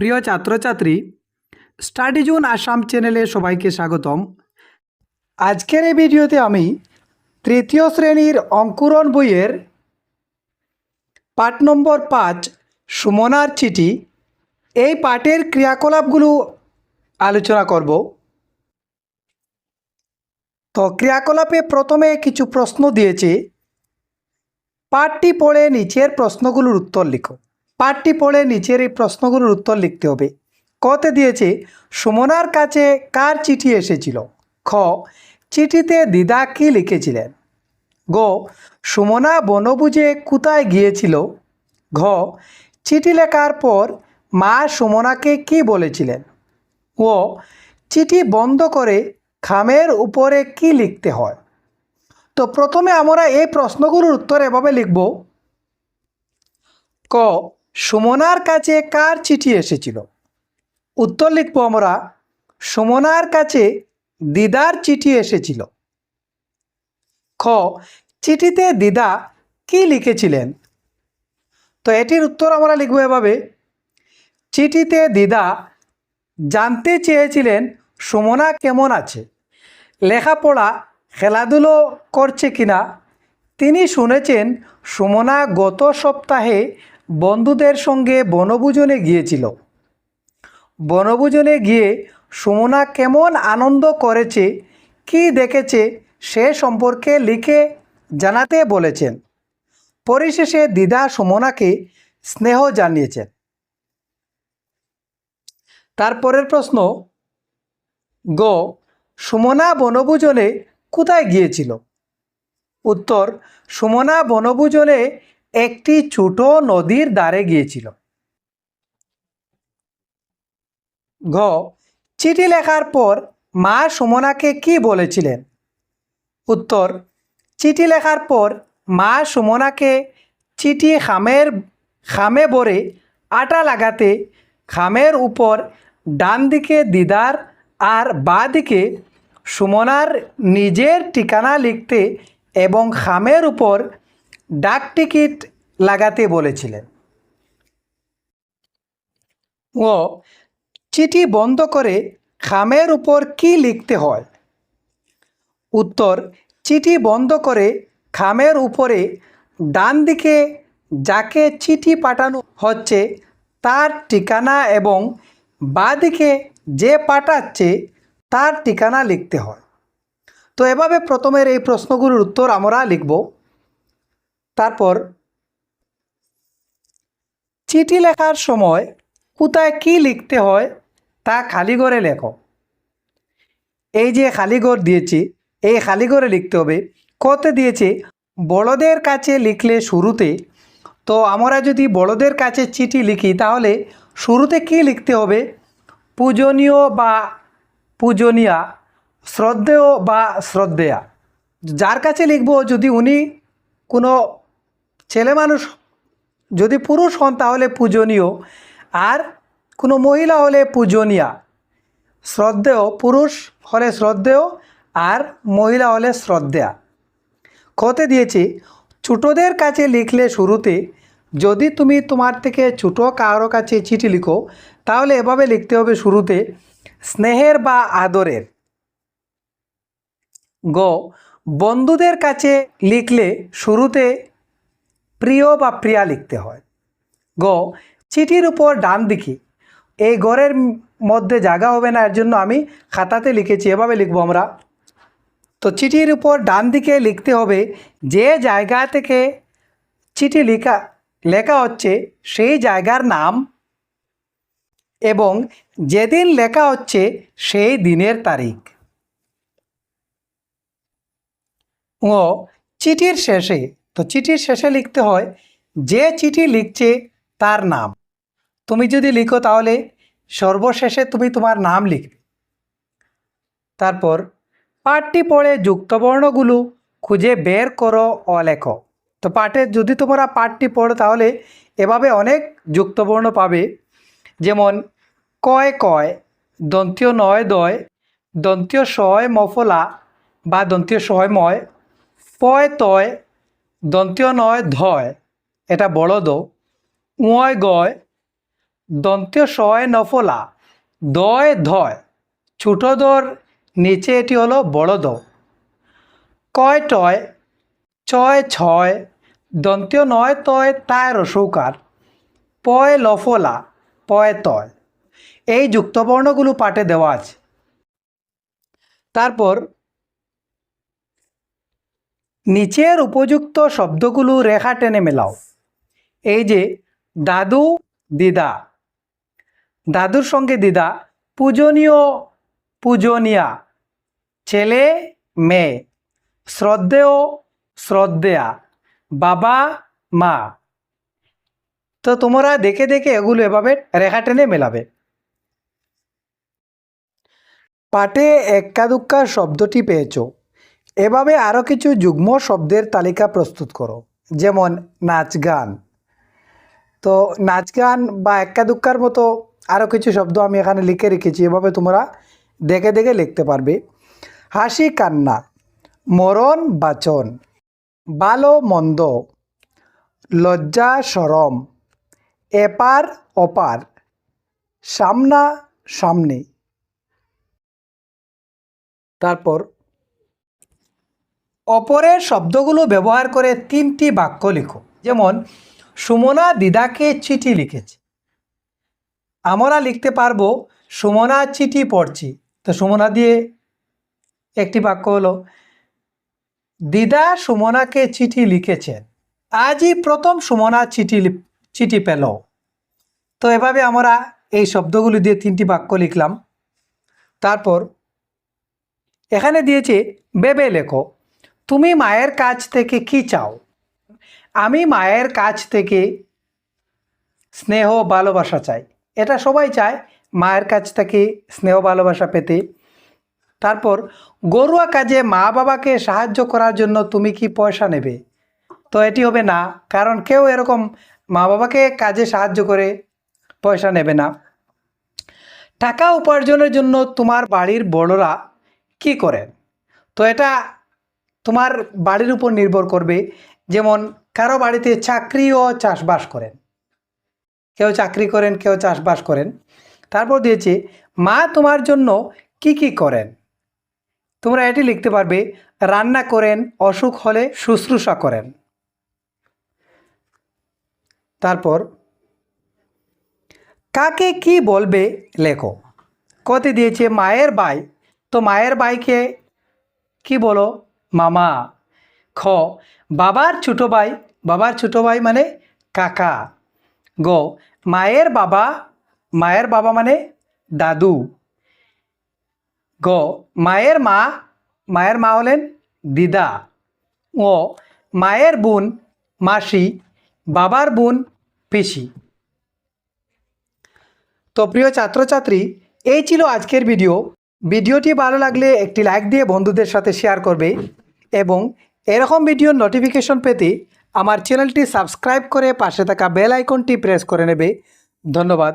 প্রিয় ছাত্রছাত্রী study zone Assam চ্যানেলে সবাইকে স্বাগতম। আজকের এই ভিডিওতে আমি তৃতীয় শ্রেণির অঙ্কুরণ বইয়ের পাঠ নম্বর পাঁচ, সুমনার চিঠি, এই পাঠের ক্রিয়াকলাপগুলো আলোচনা করব। তো ক্রিয়াকলাপে প্রথমে কিছু প্রশ্ন দিয়েছে। পাঠটি পড়ে নিচের প্রশ্নগুলোর উত্তর লিখো। পাঠটি পড়ে নিচের এই প্রশ্নগুলোর উত্তর লিখতে হবে। কতে দিয়েছে, সুমনার কাছে কার চিঠি এসেছিল? খ, চিঠিতে দিদা কি লিখেছিলেন? গ, সুমনা বনভুজে কোথায় গিয়েছিল? ঘ, চিঠি লেখার পর মা সুমনাকে কি বলেছিলেন? ও চিঠি বন্ধ করে খামের উপরে কি লিখতে হয়? তো প্রথমে আমরা এই প্রশ্নগুলোর উত্তর এভাবে লিখব। ক সুমনার কাছে কার চিঠি এসেছিল? উত্তর লিখব আমরা, সুমনার কাছে দিদার চিঠি এসেছিল। খ, চিঠিতে দিদা কি লিখেছিলেন? তো এটির উত্তর আমরা লিখব এভাবে, চিঠিতে দিদা জানতে চেয়েছিলেন সুমনা কেমন আছে, লেখাপড়া খেলাধুলো করছে কিনা, তিনি শুনেছেন সুমনা গত সপ্তাহে বন্ধুদের সঙ্গে বনভোজনে গিয়েছিল। বনভোজনে গিয়ে সুমনা কেমন আনন্দ করেছে, কি দেখেছে সে সম্পর্কে লিখে জানাতে বলেছেন। পরিশেষে দিদা সুমনাকে স্নেহ জানিয়েছেন। তারপরের প্রশ্ন, গ, সুমনা বনভোজনে কোথায় গিয়েছিল? উত্তর, সুমনা বনভোজনে একটি ছোট নদীর দ্বারে গিয়েছিল। ঘ, চিঠি লেখার পর মা সুমনাকে কি বলেছিলেন? উত্তর, চিঠি লেখার পর মা সুমনাকে চিঠি খামের, খামে ভরে আটা লাগাতে খামের উপর ডান দিকে দিদার আর বাঁ দিকে সুমনার নিজের ঠিকানা লিখতে এবং খামের উপর ডাক টিকিট লাগাতে বলেছিলেন। ও, চিঠি বন্ধ করে খামের উপর কি লিখতে হয়? উত্তর, চিঠি বন্ধ করে খামের উপরে ডান দিকে যাকে চিঠি পাঠানো হচ্ছে তার ঠিকানা এবং বাঁ দিকে যে পাঠাচ্ছে তার ঠিকানা লিখতে হয়। তো এভাবে প্রথমের এই প্রশ্নগুলোর উত্তর আমরা লিখব। তারপর চিঠি লেখার সময় কোথায় কি লিখতে হয় তা খালি করে লেখো। এই যে খালি ঘর দিয়েছি, এই খালি ঘরে লিখতে হবে। কত দিয়েছে? বড়দের কাছে লিখলে শুরুতে, তো আমরা যদি বড়দের কাছে চিঠি লিখি তাহলে শুরুতে কি লিখতে হবে? পূজনীয় বা পূজনীয়া, শ্রদ্ধেয় বা শ্রদ্ধেয়া। যার কাছে লিখব যদি উনি কোনো ছেলে মানুষ যদি পুরুষ হন তাহলে পূজনীয়। আর কোনো মহিলা হলে পূজনীয়া। শ্রদ্ধেয় পুরুষ হলে শ্রদ্ধেয় আর মহিলা হলে শ্রদ্ধেয়া। কতে দিয়েছি, ছোটোদের কাছে লিখলে শুরুতে যদি তুমি তোমার থেকে ছোটো কারও কাছে চিঠি লিখো, তাহলে এভাবে লিখতে হবে শুরুতে, স্নেহের বা আদরের। গ, বন্ধুদের কাছে লিখলে শুরুতে প্রিয় বা প্রিয়া লিখতে হয়। গ, চিঠির উপর ডান দিকে এই ঘরের মধ্যে জায়গা হবে না, এর জন্য আমি খাতাতে লিখেছি, এভাবে লিখব আমরা। তো চিঠির উপর ডান দিকে লিখতে হবে, যে জায়গা থেকে চিঠি লেখা লেখা হচ্ছে, সেই জায়গার নাম এবং যেদিন লেখা হচ্ছে, সেই দিনের তারিখ। ও চিঠির শেষে তো চিঠির শেষে লিখতে হয়, যে চিঠি লিখছে তার নাম। তুমি যদি লিখো তাহলে সর্বশেষে তুমি তোমার নাম লিখবে। তারপর, পাঠটি পড়ে যুক্তবর্ণগুলো খুঁজে বের করো ও লেখো তো পাঠে যদি তোমরা পাঠটি পড়ো তাহলে এভাবে অনেক যুক্তবর্ণ পাবে। যেমন, কয় কয়, দন্তীয় নয় দয়, দন্তীয় সয় মফলা বা দন্তীয় সয় ময়, পয় তয় দন্তীয় নয় ধয়, এটা বড় দ উঁয় গয়, দন্ত্য শয় নফলা, দয় ধয়। ছোট দর নিচে এটি হলো বড় দ কয় টয় ছয় ছয়, দন্ত্য নয় তয় তায় রসৌকার, পয় লফলা, পয় তয়। এই যুক্তবর্ণগুলো পাঠে দেওয়া আছে। তারপর নিচের উপযুক্ত শব্দগুলো রেখা টেনে মেলাও। এই যে, দাদু, দিদা। দাদুর সঙ্গে দিদা, পূজনীয়, পূজনীয়া। ছেলে, মেয়ে। শ্রদ্ধেয়, শ্রদ্ধেয়া। বাবা, মা। তো তোমরা দেখে দেখে এগুলো এভাবে রেখা টেনে মেলাবে। পাটে এক্কা দুক্কা শব্দটি পেয়েছ। এভাবে আরও কিছু যুগ্ম শব্দের তালিকা প্রস্তুত করো, যেমন নাচ গান। তো নাচ গান বা এক্কা দুক্কার মতো আরও কিছু শব্দ আমি এখানে লিখে রেখেছি, এভাবে তোমরা দেখে দেখে লিখতে পারবে। হাসি কান্না, মরণ বাচন, ভালো মন্দ, লজ্জা সরম, এপার অপার সামনা সামনে। তারপর অপরের শব্দগুলো ব্যবহার করে তিনটি বাক্য লিখো। যেমন, সুমনা দিদাকে চিঠি লিখেছে। আমরা লিখতে পারব, সুমনা চিঠি পড়ছি। তো সুমনা দিয়ে একটি বাক্য হলো, দিদা সুমনাকে চিঠি লিখেছেন। আজই প্রথম সুমনা চিঠি চিঠি পেল। তো এভাবে আমরা এই শব্দগুলি দিয়ে তিনটি বাক্য লিখলাম। তারপর এখানে দিয়েছে, বেবে লেখো। তুমি মায়ের কাছ থেকে কি চাও? আমি মায়ের কাছ থেকে স্নেহ ভালোবাসা চাই। এটা সবাই চায়, মায়ের কাছ থেকে স্নেহ ভালোবাসা পেতে। তারপর, গরুয়া কাজে মা বাবাকে সাহায্য করার জন্য তুমি কি পয়সা নেবে? তো এটি হবে না, কারণ কেউ এরকম মা বাবাকে কাজে সাহায্য করে পয়সা নেবে না। টাকা উপার্জনের জন্য তোমার বাড়ির বড়রা কি করেন? তো এটা তোমার বাড়ির উপর নির্ভর করবে। যেমন কারও বাড়িতে চাকরি ও চাষবাস করেন। কেউ চাকরি করেন, কেউ চাষবাস করেন। তারপর দিয়েছে, মা, তোমার জন্য কি কি করেন? তোমরা এটি লিখতে পারবে, রান্না করেন, অসুখ হলে শুশ্রূষা করেন। তারপর, কাকে কি বলবে লেখো। কতে দিয়েছে, মায়ের ভাই তো মায়ের ভাইকে কি বলো? মামা, খ, বাবার ছোটো ভাই, বাবার ছোটো ভাই মানে কাকা। গ, মায়ের বাবা মায়ের বাবা মানে দাদু। গ, মায়ের মা মায়ের মা হলেন দিদা। ও মায়ের বোন, মাসি, বাবার বোন, পিসি। তো প্রিয় ছাত্রছাত্রী, এই ছিল আজকের ভিডিও। ভিডিওটি ভালো লাগলে একটি লাইক দিয়ে বন্ধুদের সাথে শেয়ার করবে। এবং এরকম ভিডিওর নোটিফিকেশন পেতে আমার চ্যানেলটি সাবস্ক্রাইব করে পাশে থাকা বেল আইকনটি প্রেস করে নেবে। ধন্যবাদ।